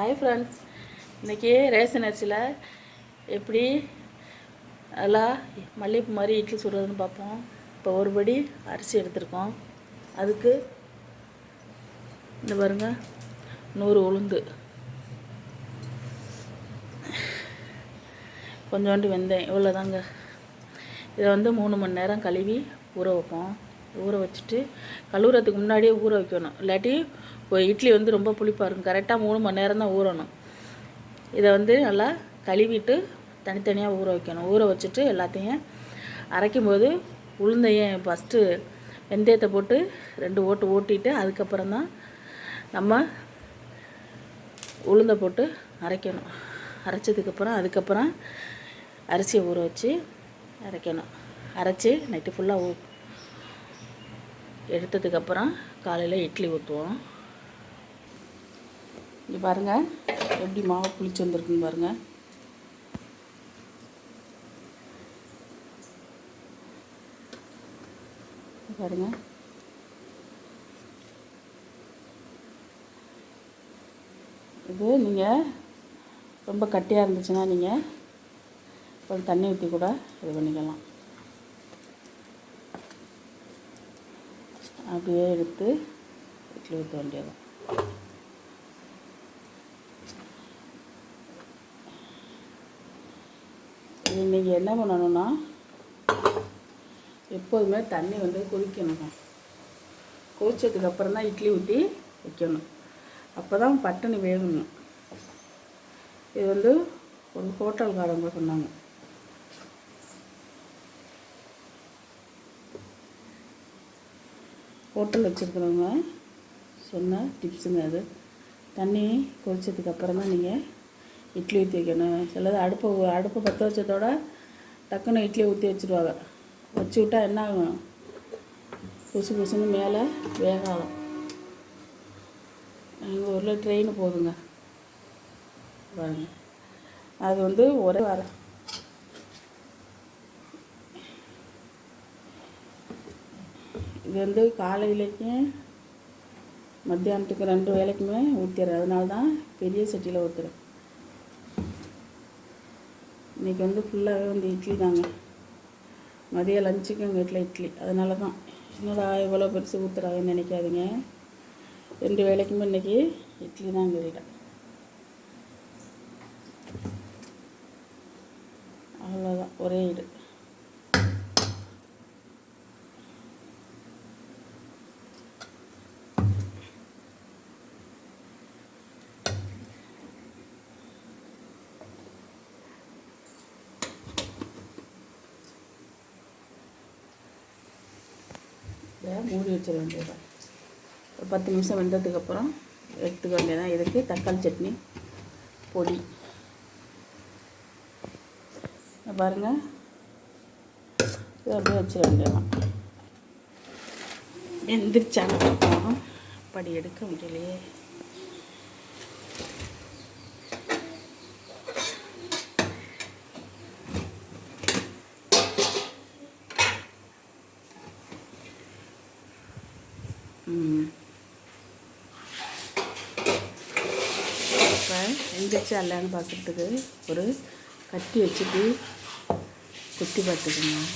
Hi friends இன்றைக்கி ration அரிசியில் எப்படி நல்லா மல்லிகைப்பூ மாதிரி இட்லி சுடுறதுன்னு பார்ப்போம். இப்போ ஒரு படி அரிசி எடுத்திருக்கோம். அதுக்கு இந்த பாருங்க நூறு உளுந்து. கொஞ்சோண்டு வெந்தயம் இவ்வளோதாங்க இதை வந்து மூணு மணி நேரம் கழுவி ஊற வைப்போம். ஊற வச்சுட்டு கழுவுறதுக்கு முன்னாடியே ஊற வைக்கணும். இல்லாட்டி இட்லி வந்து ரொம்ப புளிப்பாக இருக்கும். கரெக்டாக மூணு மணி நேரம் தான் ஊறணும். இதை வந்து நல்லா கழுவிட்டு தனித்தனியாக ஊற வைக்கணும். ஊற வச்சுட்டு எல்லாத்தையும் அரைக்கும்போது உளுந்தையும் ஃபஸ்ட்டு வெந்தயத்தை போட்டு ரெண்டு ஓட்டு ஓட்டிட்டு அதுக்கப்புறம் தான் நம்ம உளுந்தை போட்டு அரைக்கணும். அரைச்சதுக்கப்புறம் அதுக்கப்புறம் அரிசியை ஊற வச்சு அரைக்கணும். அரைச்சி நைட்டு ஃபுல்லாக ஊ எடுத்ததுக்கப்புறம் காலையில் இட்லி ஊற்றுவோம் இங்கே பாருங்கள் எப்படி மாவு புளிச்சு வந்திருக்குன்னு பாருங்கள் பாருங்கள் இது நீங்கள் ரொம்ப கட்டியாக இருந்துச்சுன்னா நீங்கள் கொஞ்சம் தண்ணி ஊற்றி கூட இது பண்ணிக்கலாம். அப்படியே எடுத்து இட்லி ஊற்ற வேண்டியதான் இது நீங்கள் என்ன பண்ணணும்னா எப்போதுமே தண்ணி வந்து கொதிக்கணும் கொதிச்சதுக்கப்புறம் தான் இட்லி ஊற்றி வைக்கணும். அப்போ தான் பட்டணி வேகணும். இது வந்து ஒரு ஹோட்டல்காரங்க சொன்னாங்க. ஹோட்டல் வச்சுருக்கிறவங்க சொன்ன டிப்ஸுங்க அது. தண்ணி கொதிச்சதுக்கப்புறம் தான் நீங்கள் இட்லி ஊற்றி வைக்கணும். சிலது அடுப்பை அடுப்பை பற்ற வச்சதோட டக்குன்னு இட்லி ஊற்றி வச்சுருவாங்க. வச்சு விட்டா என்ன ஆகும்? புசு புசுன்னு மேலே வேகாகும். எங்கள் ஊரில் ட்ரெயின் போகுதுங்க. பாருங்க. அது வந்து ஒரே வர. இது வந்து காலையிலைக்கும் மத்தியானத்துக்கு ரெண்டு வேலைக்குமே ஊற்றிடுறேன் அதனால தான் பெரிய சட்டியில் ஊற்றுறேன் இன்றைக்கி வந்து ஃபுல்லாகவே வந்து இட்லி தாங்க. மதியம் லஞ்சுக்கு எங்கள் வீட்டில் இட்லி. அதனால தான் என்னடா இவ்வளோ பெருசு ஊற்றுறாங்கன்னு நினைக்காதீங்க. ரெண்டு வேலைக்குமே இன்றைக்கி இட்லி தான் எங்கள் வீட்டில் அவ்வளோதான் ஒரே இது. இதை மூடி வச்சிட வேண்டியதான் ஒரு பத்து நிமிஷம் வெந்ததுக்கப்புறம் எடுத்துக்க வேண்டியதான் இதுக்கு தக்காளி சட்னி பொடி. பாருங்கள் இதை அப்படியே வச்சிட வேண்டியதான் எந்திரிச்சாங்க. படி எடுக்க முடியலையே. இப்போ எந்திரிச்சு அல்லான்னு பார்க்குறதுக்கு ஒரு கட்டி வச்சுட்டு குத்தி பார்த்துக்கணும்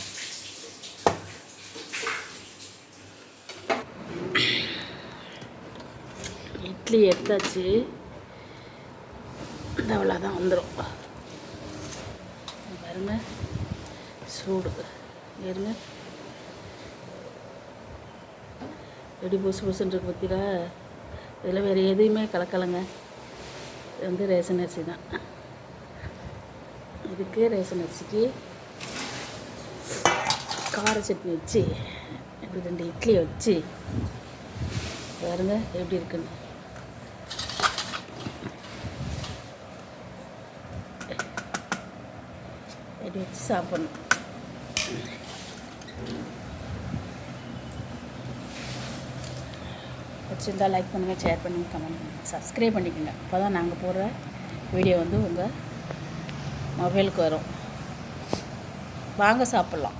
இட்லி எடுத்தாச்சு. இந்த அவ்வளோதான் வந்துடும் பாருங்க சூடு. இருங்க எப்படி புசு புசுன்னு இருக்கு பார்த்தீங்களா இதில் வேறு எதையுமே கலக்கலைங்க. இது வந்து ரேஷன் அரிசி தான். இதுக்கு ரேஷன் அரிசிக்கு கார சட்னி வச்சு இப்படி ரெண்டு இட்லி வச்சு பாருங்க எப்படி இருக்குன்னு. எப்படி வச்சு சாப்பிட்ணும். பிடிச்சிருந்தால் லைக் பண்ணுங்கள் ஷேர் பண்ணுங்கள் கமெண்ட் பண்ணுங்கள் சப்ஸ்கிரைப் பண்ணிக்கோங்க. அப்போ தான் நாங்கள் போடுற வீடியோ வந்து உங்கள் மொபைலுக்கு வரும். வாங்க சாப்பிட்லாம்.